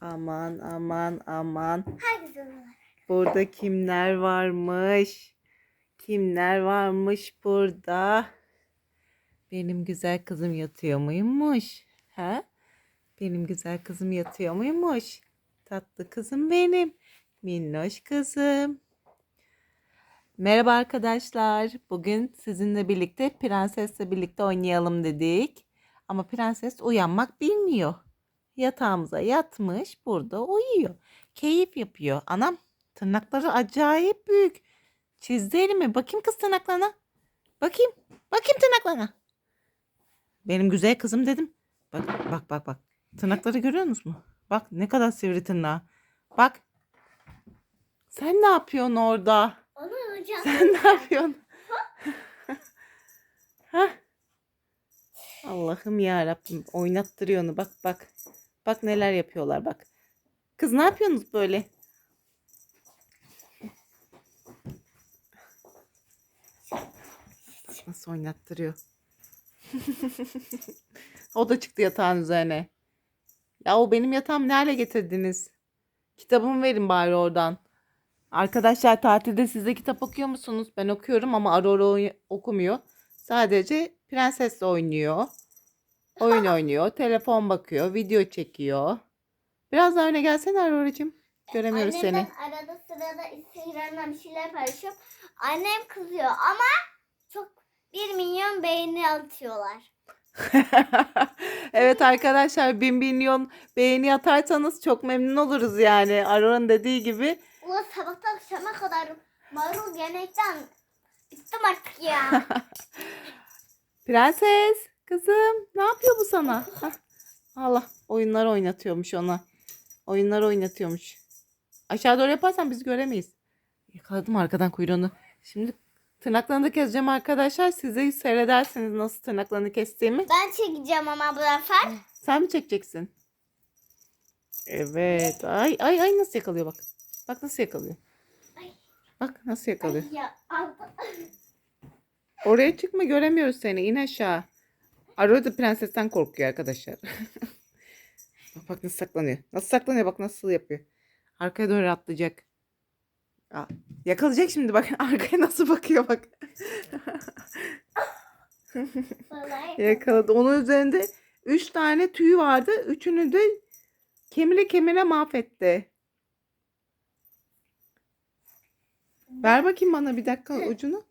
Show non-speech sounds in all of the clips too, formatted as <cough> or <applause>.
Aman aman aman. Herkes olur. Burada kimler varmış? Kimler varmış burada? Benim güzel kızım yatıyor muymuş? Ha? Benim güzel kızım yatıyor muymuş? Tatlı kızım benim. Minnoş kızım. Merhaba arkadaşlar. Bugün sizinle birlikte prensesle birlikte oynayalım dedik. Ama prenses uyanmak bilmiyor. Yatağımıza yatmış burada uyuyor. Keyif yapıyor. Anam tırnakları acayip büyük. Çizdi elimi. Bakayım kız tırnaklarına. Bakayım. Bakayım tırnaklarına. Benim güzel kızım dedim. Bak bak bak bak. Tırnakları görüyor musun? Bak ne kadar sivri tırnağı. Bak. Sen ne yapıyorsun orada? Onu hocam. Sen ne yapıyorsun? Hah. Allah'ım ya Rabbim oynattırıyor onu. Bak bak. Bak neler yapıyorlar bak. Kız ne yapıyorsunuz böyle? Nasıl oynattırıyor. o da çıktı yatağın üzerine. Ya o benim yatağımı ne hale getirdiniz? Kitabımı verin bari oradan. Arkadaşlar tatilde siz de kitap okuyor musunuz? Ben okuyorum ama Aurora okumuyor. Sadece prensesle oynuyor. Oyun oynuyor. Telefon bakıyor. Video çekiyor. Biraz daha öne gelsene Aurora'cığım. Göremiyoruz seni. Annemden arada sırada Instagram'dan bir şeyler paylaşıyorum. Annem kızıyor ama çok 1 milyon beğeni atıyorlar. <laughs> evet arkadaşlar bin milyon beğeni atarsanız çok memnun oluruz yani. Aurora'nın dediği gibi. Ulan sabahtan akşama kadar marul yemekten bittim artık ya. <laughs> Prenses kızım ne yapıyor bu sana? Allah oyunlar oynatıyormuş ona. Oyunlar oynatıyormuş. Aşağı doğru yaparsan biz göremeyiz. Yakaladım arkadan kuyruğunu. Şimdi tırnaklarını da keseceğim arkadaşlar. Siz de seyredersiniz nasıl tırnaklarını kestiğimi. ben çekeceğim ama bu sefer. Sen mi çekeceksin? Evet. Ay ay ay nasıl yakalıyor bak. Bak nasıl yakalıyor. Ay. Bak nasıl yakalıyor. Ay ya. Oraya çıkma göremiyoruz seni. İn aşağı. Arada da prensesten korkuyor arkadaşlar. <laughs> bak nasıl saklanıyor. Nasıl saklanıyor bak nasıl yapıyor. Arkaya doğru atlayacak. Aa, yakalayacak şimdi bak. <laughs> Arkaya nasıl bakıyor bak. <laughs> Yakaladı. Onun üzerinde 3 tane tüy vardı. Üçünü de kemire kemire mahvetti. Ver bakayım bana bir dakika ucunu.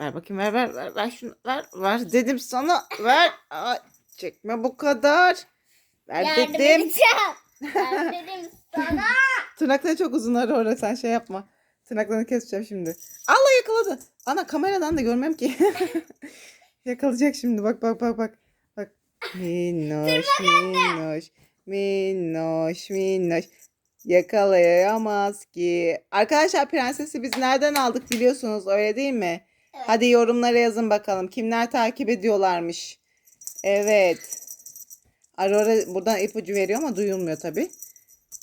Ver bakayım ver ver ver ver şunu ver ver dedim sana ver. <laughs> Ay, çekme bu kadar. Ver Yardım dedim. edeceğim. <laughs> Ben dedim sana. Tırnakları çok uzun ara orada sen şey yapma. Tırnaklarını keseceğim şimdi. Allah yakaladı. Ana kameradan da görmem ki. <laughs> Yakalayacak şimdi bak bak bak bak. Bak. Minnoş minnoş. Minnoş minnoş. Yakalayamaz ki. Arkadaşlar prensesi biz nereden aldık biliyorsunuz öyle değil mi? Evet. Hadi yorumlara yazın bakalım. Kimler takip ediyorlarmış. Evet. Aurora buradan ipucu veriyor ama duyulmuyor tabi.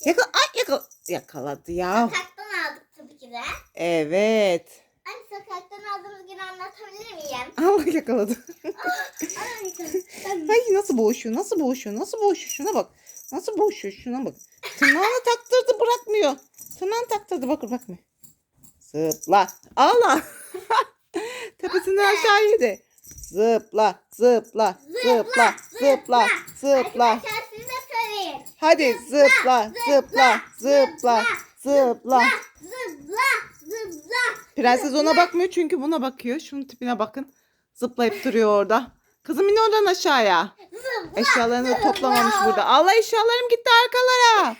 Yakala Ay yakala yakaladı ya. Sokaktan aldık tabii ki de. Evet. Hani sokaktan aldığımız günü anlatabilir miyim? <laughs> Allah yakaladı. <laughs> Ay, nasıl boğuşuyor? Nasıl boğuşuyor? Nasıl boğuşuyor? Şuna bak. Nasıl boğuşuyor? Şuna bak. Tırnağını taktırdı bırakmıyor. Tırnağını taktırdı bak bakmıyor. Zıpla. Allah. Tepesinden aşağı yedi. Zıpla, zıpla, zıpla, zıpla, zıpla. De. Hadi zıpla, zıpla, zıpla, zıpla. Zıpla, zıpla. Prenses ona bakmıyor çünkü buna bakıyor. Şunun tipine bakın. Zıplayıp duruyor orada. Kızım in oradan aşağıya. Eşyalarını toplamamış burada. Allah eşyalarım gitti arkalara.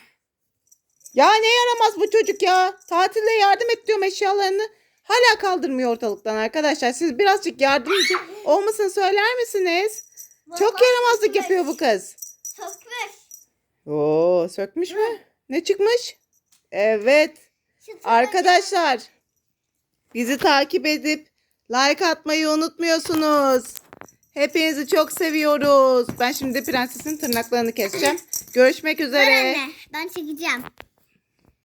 Ya ne yaramaz bu çocuk ya. Tatilde yardım et diyorum eşyalarını. Hala kaldırmıyor ortalıktan arkadaşlar. Siz birazcık yardımcı olmasını söyler misiniz? Çok yaramazlık yapıyor bu kız. Sökmüş. Oo sökmüş mü? Ne çıkmış? Evet. Tırnak- Arkadaşlar bizi takip edip like atmayı unutmuyorsunuz. Hepinizi çok seviyoruz. Ben şimdi prensesin tırnaklarını keseceğim. Görüşmek üzere. anne. Ben çekeceğim.